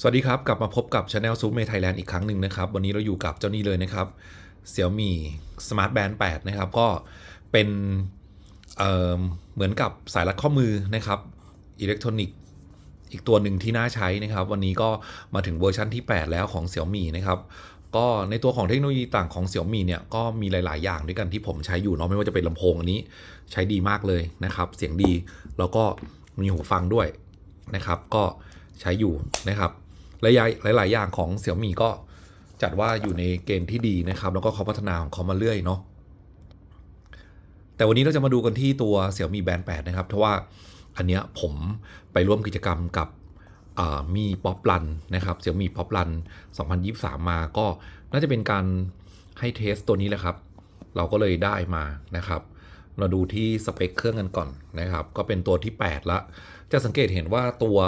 สวัสดีครับ กลับมาพบกับ Channel ซูเม t ไทยแลนด์อีกครั้งหนึ่งนะครับ วันนี้เราอยู่กับเจ้านี้เลยนะครับ Xiaomi Smart Band 8 นะครับ ก็เป็นเเหมือนกับสายรัดข้อมือนะครับอิเล็กทรอนิกส์อีกตัวหนึ่งที่น่าใช้นะครับ วันนี้ก็มาถึงเวอร์ชันที่ 8 แล้วของ Xiaomi นะครับก็ในตัวของเทคโนโลยีต่างของ Xiaomi เนี่ยก็มีหลาย ๆ อย่างด้วยกันที่ผมใช้อยู่เนาะไม่ว่าจะเป็นลำโพงอันนี้ใช้ดีมากเลยนะครับ เสียงดีแล้วก็มีหูฟังด้วยนะครับ ก็ใช้อยู่นะครับ หลายๆหลายอย่างของ Xiaomi ก็จัดว่าอยู่ในเกณฑ์ที่ดีนะครับ แล้วก็เขาพัฒนาของเขามาเรื่อยเนาะแต่วันนี้เราจะมาดูกันที่ตัว Xiaomi Band 8นะครับเพราะว่าอันเนี้ยผมไปร่วมกิจกรรมกับมีป๊อปรันนะครับ Xiaomi Pop Run 2023 มาก็น่าจะเป็นการให้เทสตัวนี้แหละครับ เราก็เลยได้มานะครับ เราดูที่สเปคเครื่องกันก่อนนะครับ ก็เป็นตัวที่ 8 ละ จะสังเกตเห็นว่าตัว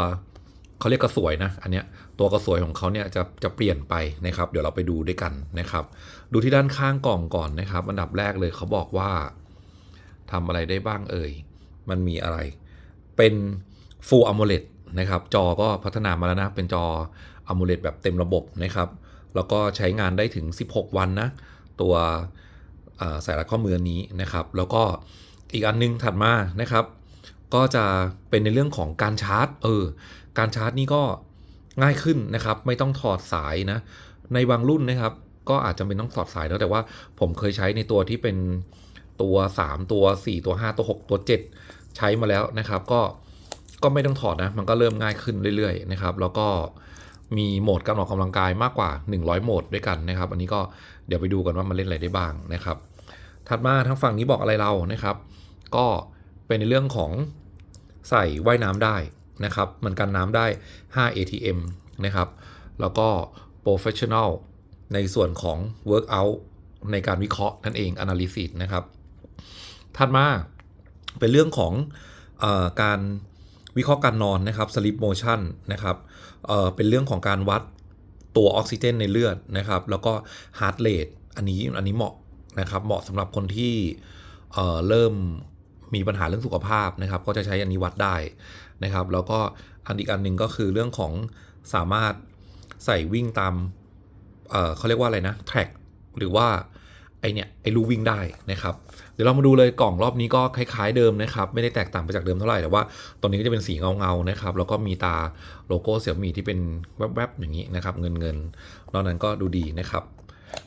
เขาเรียกกระสวยนะ อันเนี้ยตัวกระสวยของเขาเนี่ยจะจะเปลี่ยนไปนะครับ เดี๋ยวเราไปดูด้วยกันนะครับ ดูที่ด้านข้างกล่องก่อนนะครับ อันดับแรกเลยเขาบอกว่าทำอะไรได้บ้างเอ่ย มันมีอะไร เป็น Full AMOLED นะครับ จอก็พัฒนามาแล้วนะ เป็นจอ AMOLED แบบเต็มระบบนะครับ แล้วก็ใช้งานได้ถึง 16 วันนะ ตัวสายรัดข้อมือนนี้นะครับ แล้วก็อีกอันนึงถัดมานะครับ ก็จะเป็นในเรื่องของการชาร์จ เออ การชาร์จนี่ก็ง่ายขึ้นนะครับ ไม่ต้องถอดสายนะ ในบางรุ่นนะครับ ก็อาจจะเป็นต้องถอดสายแล้วแต่ว่าผมเคยใช้ในตัวที่เป็นตัว 3 ตัว 4 ตัว 5 ตัว 6 ตัว 7 ใช้มาแล้วนะครับ ก็ก็ไม่ต้องถอดนะ มันก็เริ่มง่ายขึ้นเรื่อยๆนะครับ แล้วก็มีโหมดการออกกำลังกายมากกว่า 100 โหมดด้วยกันนะครับ อันนี้ก็เดี๋ยวไปดูกันว่ามันเล่นอะไรได้บ้างนะครับ ถัดมาทางฝั่งนี้บอกอะไรเรานะครับ ก็ เป็นในเรื่องของใส่ว่ายน้ำได้นะครับมันกันน้ำได้ 5 ATM นะครับ แล้วก็ professional ในส่วนของ workout ในการวิเคราะห์นั่นเอง analysis นะครับ ถัดมาเป็นเรื่องของอการวิเคราะห์การนอนนะครับ sleep motion นะครับเเป็นเรื่องของการวัดตัวออกซิเจนในเลือดนะครับ แล้วก็ heart rate อันนี้อันนี้เหมาะนะครับ เหมาะสำหรับคนที่เเริ่ม มีปัญหาเรื่องสุขภาพนะครับ ก็จะใช้อันนี้วัดได้นะครับ แล้วก็อันอีกอันหนึ่งก็คือเรื่องของสามารถใส่วิ่งตามเเขาเรียกว่าอะไรนะแทร็กหรือว่าไอเนี่ยไอรูวิ่งได้นะครับ เดี๋ยวเรามาดูเลยกล่องรอบนี้ก็คล้ายๆเดิมนะครับ ไม่ได้แตกต่างไปจากเดิมเท่าไหร่แต่ว่าตอนนี้ก็จะเป็นสีเงาๆนะครับ แล้วก็มีตาโลโก้เสี่ยมีที่เป็นแวบๆอย่างนี้นะครับเงินเงินๆนอกนั้นก็ดูดีนะครับ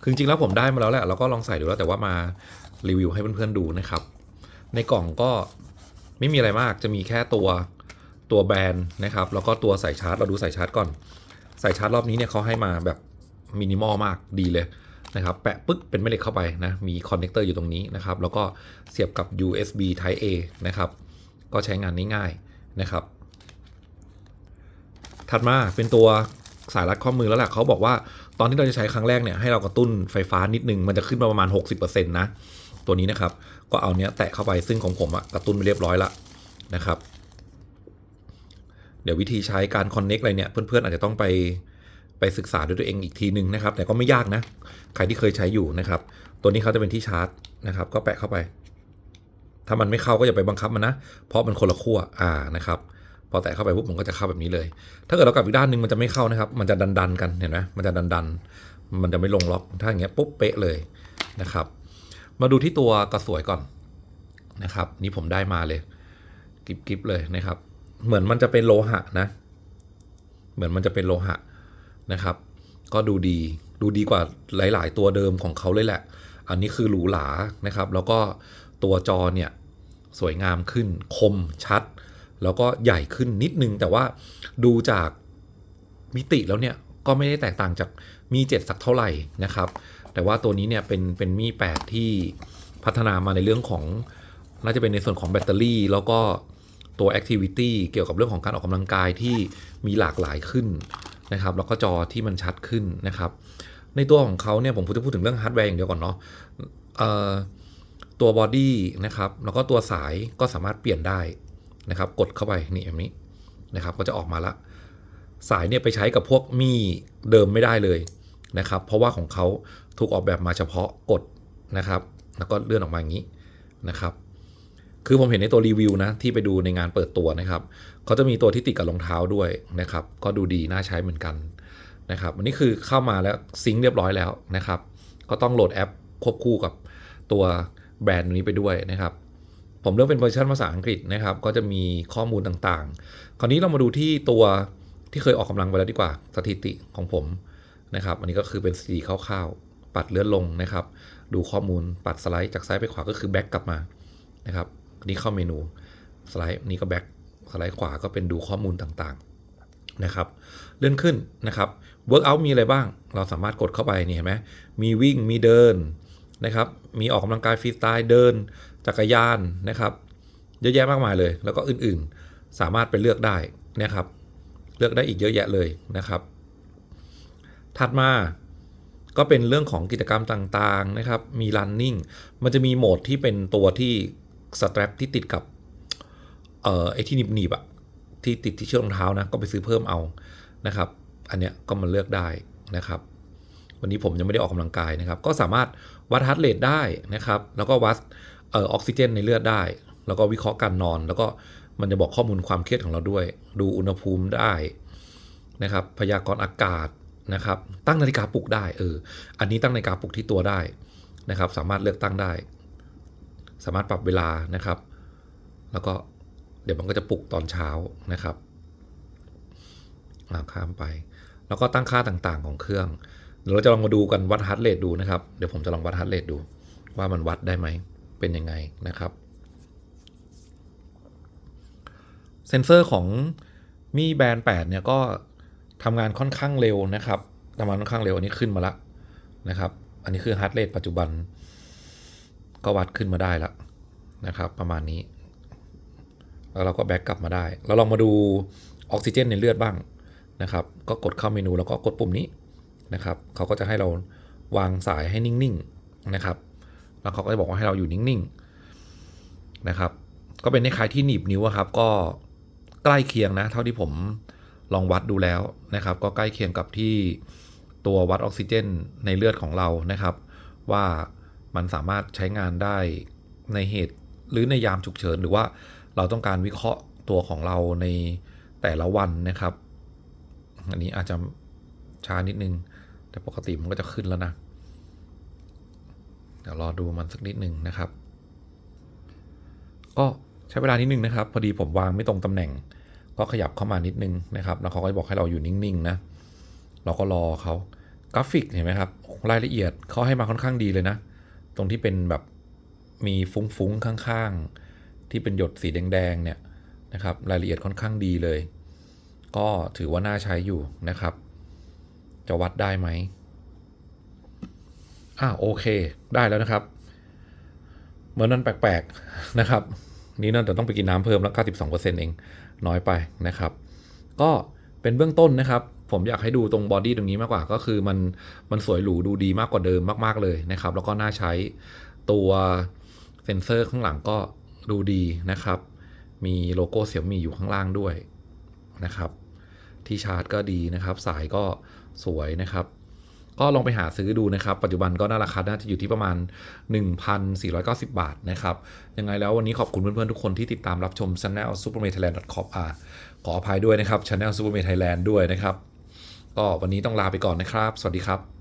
คือจริงๆแล้วผมได้มาแล้วแหละเราก็ลองใส่ดูแล้วแต่ว่ามารีวิวให้เพื่อนๆดูนะครับ ในกล่องก็ไม่มีอะไรมากจะมีแค่ตัวตัวแบรนด์นะครับ แล้วก็ตัวสายชาร์จ เราดูสายชาร์จก่อน สายชาร์จรอบนี้เนี่ยเขาให้มาแบบมินิมอลมากดีเลยนะครับ แปะปึ๊กเป็นแม่เหล็กเข้าไปนะ มีคอนเนคเตอร์อยู่ตรงนี้นะครับ แล้วก็เสียบกับ USB Type A นะครับ ก็ใช้งานได้ง่ายนะครับ ถัดมาเป็นตัวสายรัดข้อมือแล้วแหละเขาบอกว่าตอนที่เราจะใช้ครั้งแรกเนี่ยให้เรากระตุ้นไฟฟ้านิดนึง มันจะขึ้นมาประมาณ 60%นะ ตัวนี้นะครับ ก็เอาเนี้ยแตะเข้าไปซึ่งของผมอะกระตุ้นไปเรียบร้อยละนะครับ เดี๋ยววิธีใช้การคอนเน็กอะไรเนี่ย เพื่อนๆอาจจะต้องไปไปศึกษาด้วยตัวเองอีกทีหนึ่งนะครับ แต่ก็ไม่ยากนะ ใครที่เคยใช้อยู่นะครับ ตัวนี้เขาจะเป็นที่ชาร์จนะครับ ก็แปะเข้าไป ถ้ามันไม่เข้าก็อย่าไปบังคับมันนะ เพราะมันคนละขั้วอ่านะครับพอแตะเข้าไปปุ๊บมันก็จะเข้าแบบนี้เลย ถ้าเกิดเรากลับอีกด้านหนึงมันจะไม่เข้านะครับ มันจะดันดันๆกันเห็นไหมมันจะดันดันๆมันจะไม่ลงล็อก ถ้าอย่างเงี้ยปุ๊บเป๊ะเลยนะครับ มาดูที่ตัวกระสวยก่อนนะครับ นี่ผมได้มาเลยกิบกิบเลยนะครับ เหมือนมันจะเป็นโลหะนะ เหมือนมันจะเป็นโลหะนะครับ ก็ดูดีดูดีกว่าหลาย ๆ ตัวเดิมของเขาเลยแหละ อันนี้คือหรูหรานะครับ แล้วก็ตัวจอเนี่ยสวยงามขึ้นคมชัด แล้วก็ใหญ่ขึ้นนิดนึง แต่ว่าดูจากมิติแล้วเนี่ยก็ไม่ได้แตกต่างจากมี 7 สักเท่าไหร่นะครับ แต่ว่าตัวนี้เนี่ยเป็นเป็นมี8ที่พัฒนามาในเรื่องของน่าจะเป็นในส่วนของแบตเตอรี่ แล้วก็ตัว Activity เกี่ยวกับเรื่องของการออกกำลังกายที่มีหลากหลายขึ้นนะครับ แล้วก็จอที่มันชัดขึ้นนะครับ ในตัวของเขาเนี่ยผมจะพูดถึงเรื่องฮาร์ดแวร์อย่างเดียวก่อนเนาะตัวบอดี้นะครับแล้วก็ตัวสายก็สามารถเปลี่ยนได้นะครับ กดเข้าไปนี่แบบนี้นะครับ ก็จะออกมาละ สายเนี่ยไปใช้กับพวกมี่เดิมไม่ได้เลย นะครับ เพราะว่าของเขาถูกออกแบบมาเฉพาะกดนะครับ แล้วก็เลื่อนออกมาอย่างนี้นะครับ คือผมเห็นในตัวรีวิวนะที่ไปดูในงานเปิดตัวนะครับเขาจะมีตัวที่ติดกับรองเท้าด้วยนะครับ ก็ดูดีน่าใช้เหมือนกันนะครับวันนี้คือเข้ามาแล้วซิงค์เรียบร้อยแล้วนะครับ ก็ต้องโหลดแอปควบคู่กับตัวแบรนด์นี้ไปด้วยนะครับ ผมเลือกเป็นเวอร์ชันภาษาอังกฤษนะครับ ก็จะมีข้อมูลต่างๆ คราวนี้เรามาดูที่ตัวที่เคยออกกำลังไปแล้วดีกว่าสถิติของผม นะครับ อันนี้ก็คือเป็นสถิติคร่าวๆ ปัดเลื่อนลงนะครับ ดูข้อมูลปัดสไลด์จากซ้ายไปขวาก็คือแบ็กกลับมานะครับนี้เข้าเมนูสไลด์นี้ก็แบ็กสไลด์ขวาก็เป็นดูข้อมูลต่างๆนะครับ เลื่อนขึ้นนะครับ Workout มีอะไรบ้าง เราสามารถกดเข้าไปนี่เห็นไหมมีวิ่งมีเดินนะครับ มีออกกำลังกายฟรีสไตล์เดิน จักรยานนะครับ เยอะแยะมากมายเลย แล้วก็อื่นๆ สามารถไปเลือกได้นะครับ เลือกได้อีกเยอะแยะเลยนะครับ ถัดมาก็เป็นเรื่องของกิจกรรมต่างๆนะครับ มี running มันจะมีโหมดที่เป็นตัวที่ strap ที่ติดกับ เอ่อไอที่หนีบๆอะที่ติดที่เชือกรองเท้านะ ก็ไปซื้อเพิ่มเอานะครับ อันเนี้ยก็มาเลือกได้นะครับ วันนี้ผมยังไม่ได้ออกกำลังกายนะครับ ก็สามารถวัดฮาร์ดเรทได้นะครับ แล้วก็วัดเอ่อออกซิเจนในเลือดได้ แล้วก็วิเคราะห์การนอน แล้วก็มันจะบอกข้อมูลความเครียดของเราด้วย ดูอุณหภูมิได้นะครับ พยากรณ์อากาศ นะครับ ตั้งนาฬิกาปลุกได้เอออันนี้ตั้งนาฬิกาปลุกที่ตัวได้นะครับ สามารถเลือกตั้งได้ สามารถปรับเวลานะครับ แล้วก็เดี๋ยวมันก็จะปลุกตอนเช้านะครับข้ามไป แล้วก็ตั้งค่าต่างๆของเครื่องเดี๋ยวเราจะลองมาดูกันวัดฮาร์ดเรทดูนะครับ เดี๋ยวผมจะลองวัดฮาร์ดเรทดู ว่ามันวัดได้ไหม เป็นยังไงนะครับเซนเซอร์ของมีแบรนด์8เนี่ยก็ ทำงานค่อนข้างเร็วนะครับทำงานค่อนข้างเร็วอันนี้ขึ้นมาละนะครับ อันนี้คือฮาร์ดเรทปัจจุบัน ก็วัดขึ้นมาได้ล้วนะครับ ประมาณนี้ แล้วเราก็แบ็กกลับมาได้ เราลองมาดูออกซิเจนในเลือดบ้างนะครับ ก็กดเข้าเมนูแล้วก็กดปุ่มนี้นะครับ เขาก็จะให้เราวางสายให้นิ่งๆนะครับ แล้วเขาก็จะบอกว่าให้เราอยู่นิ่งๆนะครับ ก็เป็นคล้ายๆที่หนีบนิ้วครับ ก็ใกล้เคียงนะ เท่าที่ผม ลองวัดดูแล้วนะครับ ก็ใกล้เคียงกับที่ตัววัดออกซิเจนในเลือดของเรานะครับ ว่ามันสามารถใช้งานได้ในเหตุหรือในยามฉุกเฉิน หรือว่าเราต้องการวิเคราะห์ตัวของเราในแต่ละวันนะครับ อันนี้อาจจะช้านิดนึง แต่ปกติมันก็จะขึ้นแล้วนะเดี๋ยวรอดูมันสักนิดหนึ่งนะครับ ก็ใช้เวลานิดนึงนะครับ พอดีผมวางไม่ตรงตำแหน่ง ก็ขยับเข้ามานิดนึงนะครับ แล้วเขาก็บอกให้เราอยู่นิ่งๆนะ เราก็รอเขากราฟิกเห็นไหมครับ รายละเอียดเขาให้มาค่อนข้างดีเลยนะ ตรงที่เป็นแบบมีฟุ้งๆข้างๆ ที่เป็นหยดสีแดงๆเนี่ยนะครับ รายละเอียดค่อนข้างดีเลย ก็ถือว่าน่าใช้อยู่นะครับ จะวัดได้ไหมอ่าโอเค ได้แล้วนะครับ เหมือนนั้นแปลกๆนะครับ นี่น่าจะต้องไปกินน้ำเพิ่มแล้ว92%เอง น้อยไปนะครับ ก็เป็นเบื้องต้นนะครับ ผมอยากให้ดูตรงบอดี้ตรงนี้มากกว่า ก็คือมันมันสวยหรูดูดีมากกว่าเดิมมาก ๆเลยนะครับ แล้วก็น่าใช้ตัวเซ็นเซอร์ข้างหลังก็ดูดีนะครับ มีโลโก้เสี่ยมี่อยู่ข้างล่างด้วยนะครับ ที่ชาร์จก็ดีนะครับ สายก็สวยนะครับ ก็ลองไปหาซื้อดูนะครับ ปัจจุบันก็น่าราคาน่าจะอยู่ที่ประมาณ 1,490 บาทนะครับ ยังไงแล้ววันนี้ขอบคุณเพื่อนๆทุกคนที่ติดตามรับชม channel supermathailand.com อ่าขออภัยด้วยนะครับ channel supermathailand ด้วยนะครับ ก็วันนี้ต้องลาไปก่อนนะครับ สวัสดีครับ